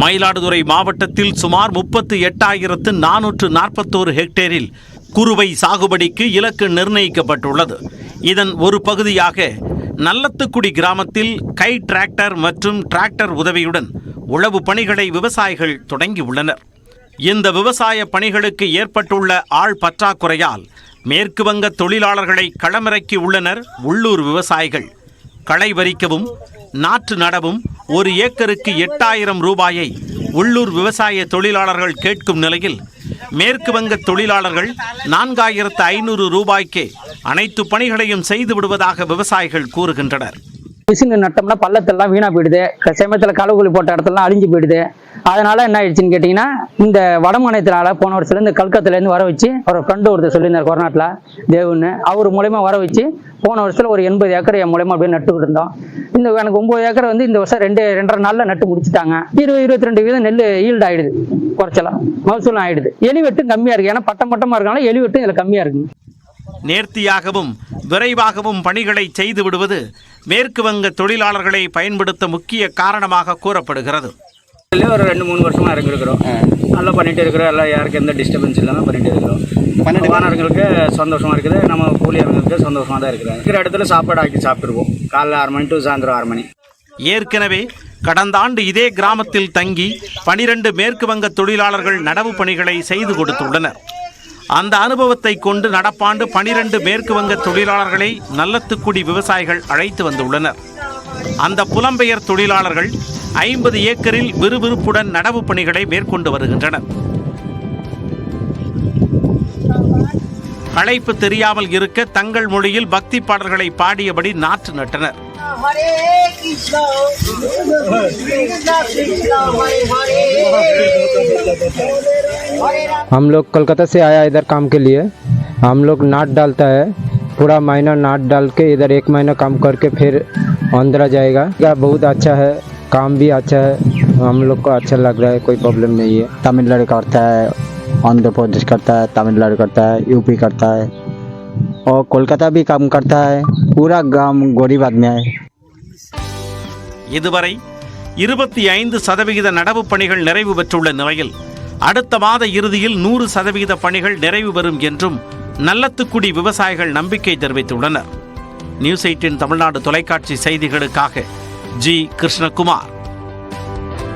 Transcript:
மயிலாடுதுறை மாவட்டத்தில் சுமார் முப்பத்து எட்டாயிரத்து நானூற்று நாற்பத்தோரு ஹெக்டேரில் குறுவை சாகுபடிக்கு இலக்கு நிர்ணயிக்கப்பட்டுள்ளது. இதன் ஒரு பகுதியாக நல்லத்துக்குடி கிராமத்தில் கை டிராக்டர் மற்றும் டிராக்டர் உதவியுடன் உழவு பணிகளை விவசாயிகள் தொடங்கியுள்ளனர் இந்த விவசாய பணிகளுக்கு ஏற்பட்டுள்ள ஆள் பற்றாக்குறையால் மேற்கு வங்க தொழிலாளர்களை களமிறக்கி உள்ளனர் உள்ளூர் விவசாயிகள். களை பறிக்கவும் நாற்று நடவும் ஒரு ஏக்கருக்கு எட்டாயிரம் ரூபாயை உள்ளூர் விவசாய தொழிலாளர்கள் கேட்கும் நிலையில் மேற்கு வங்க தொழிலாளர்கள் நான்காயிரத்து ஐநூறு ரூபாய்க்கே அனைத்து பணிகளையும் செய்து விடுவதாக விவசாயிகள் கூறுகின்றனர். மிஷின் நட்டோம்னா பள்ளத்தெல்லாம் வீணாக போயிடுது. சமயத்தில் களவுகுலி போட்ட இடத்துலலாம் அழிஞ்சு போயிடுது. அதனால என்ன ஆயிடுச்சுன்னு கேட்டிங்கன்னா இந்த வடமாநிலத்தினால போன வருஷத்துல இந்த கல்கத்தாலேருந்து வர வச்சு அவர் ஃப்ரெண்டு ஒருத்தர் சொல்லியிருந்தார் கொரோனாட்டில் தேவுன்னு அவர் மூலயமா வர வச்சு போன வருஷத்தில் ஒரு எண்பது ஏக்கர் என் மூலயமா அப்படியே நட்டுக்கிட்டு இருந்தோம் இந்த எனக்கு ஒம்பது ஏக்கர் வந்து இந்த வருஷம் ரெண்டு ரெண்டரை நாளில் நட்டு முடிச்சுட்டாங்க. இருபது இருபத்தி ரெண்டு வீதம் நெல் ஈல்டு ஆயிடுது. குறைச்சலாம் மகசூலம் ஆயிடுது. எலிவெட்டும் கம்மியாக இருக்குது ஏன்னா பட்டம் பட்டமாக இருக்கனால எலிவெட்டும் இதில் கம்மியாக இருக்குங்க நேர்த்தியாகவும் விரைவாகவும் பணிகளை செய்து விடுவது மேற்கு வங்க தொழிலாளர்களை பயன்படுத்த முக்கிய காரணமாக கூறப்படுகிறது. ஒரு ரெண்டு மூணு வருஷமா இருக்கிறோம் நல்லா பண்ணிட்டு இருக்கிறோம். எல்லாம் யாருக்கும் எந்த டிஸ்டர்பன்ஸ் இல்லாமல் பண்ணிட்டு இருக்கிறோம். ஓனர்களுக்கு சந்தோஷமா இருக்குது. நம்ம கூலியாளர்களுக்கு சந்தோஷமா தான் இருக்கிறாங்க இருக்கிற இடத்துல சாப்பாடு ஆக்கி சாப்பிட்டுருவோம். காலைல ஆறு மணி டு சாயந்தரம் ஆறு மணி. ஏற்கனவே கடந்த ஆண்டு இதே கிராமத்தில் தங்கி பனிரெண்டு மேற்கு வங்க தொழிலாளர்கள் நடவு பணிகளை செய்து கொடுத்துள்ளனர். அந்த அனுபவத்தை கொண்டு நடப்பாண்டு பனிரெண்டு மேற்கு வங்க தொழிலாளர்களை நல்லத்துக்குடி விவசாயிகள் அழைத்து வந்துள்ளனர். அந்த புலம்பெயர் தொழிலாளர்கள் ஐம்பது ஏக்கரில் விறுவிறுப்புடன் நடவு பணிகளை மேற்கொண்டு வருகின்றனர். களைப்பு தெரியாமல் இருக்க தங்கள் மொழியில் பக்தி பாடல்களை பாடியபடி நாற்று நட்டனர். Hare. Krishna, Krishna Krishna, Hare Hare, Hare Ram. हम लोग कोलकाता से आया इधर काम के लिए हम लोग नाट डालता है पूरा महीना नाट डाल के इधर एक महीना काम करके फिर आंध्रा जाएगा या बहुत अच्छा है काम भी अच्छा है हम लोग को अच्छा लग रहा है कोई प्रॉब्लम नहीं है तमिलनाडु करता है आंध्र प्रदेश करता है तमिलनाडु करता है यूपी करता है और कोलकाता भी काम करता है पूरा गांव गरीब आदमी है இதுவரை இருபத்தி ஐந்து சதவிகித நடவு பணிகள் நிறைவு பெற்றுள்ள நிலையில் அடுத்த மாத இறுதியில் நூறு சதவிகித பணிகள் நிறைவு பெறும் என்றும் நல்லத்துக்குடி விவசாயிகள் நம்பிக்கை தெரிவித்துள்ளனர். நியூஸ் எயிட்டின் தமிழ்நாடு தொலைக்காட்சி செய்திகளுக்காக ஜி. கிருஷ்ணகுமார்.